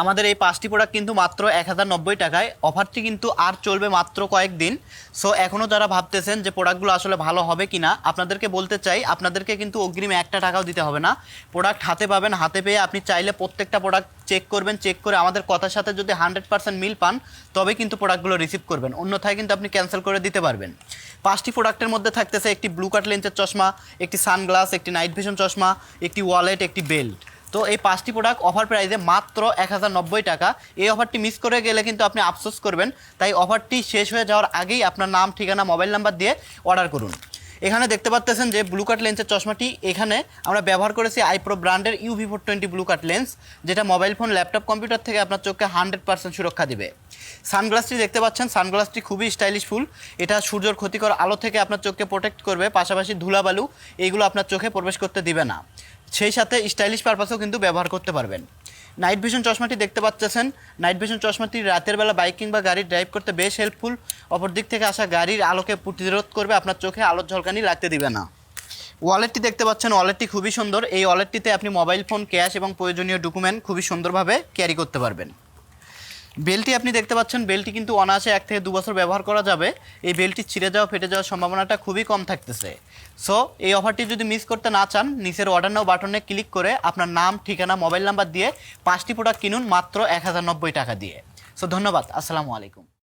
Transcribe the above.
আমাদের এই পাঁচটি প্রোডাক্ট কিন্তু মাত্র এক হাজার নব্বই টাকায়। অফারটি কিন্তু আর চলবে মাত্র কয়েকদিন। সো এখনও যারা ভাবতেছেন যে প্রোডাক্টগুলো আসলে ভালো হবে কি না আপনাদেরকে বলতে চাই, আপনাদেরকে কিন্তু অগ্রিম একটা টাকাও দিতে হবে না। প্রোডাক্ট হাতে পাবেন, হাতে পেয়ে আপনি চাইলে প্রত্যেকটা প্রোডাক্ট চেক করবেন চেক করে আমাদের কথার সাথে যদি হান্ড্রেড পার্সেন্ট মিল পান তবে কিন্তু প্রোডাক্টগুলো রিসিভ করবেন। অন্যথায় কিন্তু আপনি ক্যান্সেল করে দিতে পারবেন। পাঁচটি প্রোডাক্টের মধ্যে থাকতেছে একটি ব্লু কাট লেন্সের চশমা, একটি সানগ্লাস একটি নাইট ভিশন চশমা, একটি ওয়ালেট একটি বেল্ট তো এই পাঁচটি প্রোডাক্ট অফার প্রাইসে মাত্র এক হাজার নব্বই টাকা। এই অফারটি মিস করে গেলে কিন্তু আপনি আফসোস করবেন। তাই অফারটি শেষ হয়ে যাওয়ার আগেই আপনার নাম, ঠিকানা মোবাইল নাম্বার দিয়ে অর্ডার করুন। এখানে দেখতে পাচ্তেছেন যে ব্লু কাট লেন্সের চশমাটি এখানে আমরা ব্যবহার করেছি আইপ্রো ব্র্যান্ডের UV four twenty blue cut lens যেটা মোবাইল ফোন ল্যাপটপ কম্পিউটার থেকে আপনার চোখকে হান্ড্রেড পার্সেন্ট সুরক্ষা দেবে। সানগ্লাসটি দেখতে পাচ্ছেন সানগ্লাসটি খুবই স্টাইলিশ ফুল। এটা সূর্যর ক্ষতিকর আলো থেকে আপনার চোখকে প্রোটেক্ট করবে, পাশাপাশি ধুলাবালু, এইগুলো আপনার চোখে প্রবেশ করতে দিবে না। সেই সাথে স্টাইলিশ পারপাসেও কিন্তু ব্যবহার করতে পারবেন। নাইট ভিশন চশমাটি দেখতে পাচ্ছেন। নাইট ভিশন চশমাটি রাতের বেলা বাইক কিংবা গাড়ি ড্রাইভ করতে বেশ হেল্পফুল অপর দিক থেকে আসা গাড়ির আলোকে প্রতিরোধ করবে, আপনার চোখে আলোর ঝলকানি লাগতে দিবে না। ওয়ালেটটি দেখতে পাচ্ছেন ওয়ালেটটি খুবই সুন্দর। এই ওয়ালেটটিতে আপনি মোবাইল ফোন ক্যাশ এবং প্রয়োজনীয় ডকুমেন্ট খুবই সুন্দরভাবে ক্যারি করতে পারবেন। বেলটি আপনি দেখতে পাচ্ছেন, বেলটি কিন্তু অনায়াসে এক থেকে দু বছর ব্যবহার করা যাবে। এই বেলটি ছিঁড়ে যাওয়া, ফেটে যাওয়ার সম্ভাবনাটা খুবই কম থাকতেছে। সো এই অফারটি যদি মিস করতে না চান, নিচের অর্ডার নাও বাটনে ক্লিক করে আপনার নাম, ঠিকানা মোবাইল নাম্বার দিয়ে পাঁচটি প্রোডাক্ট কিনুন মাত্র এক হাজার নব্বই টাকা দিয়ে। সো ধন্যবাদ, আসসালামু আলাইকুম।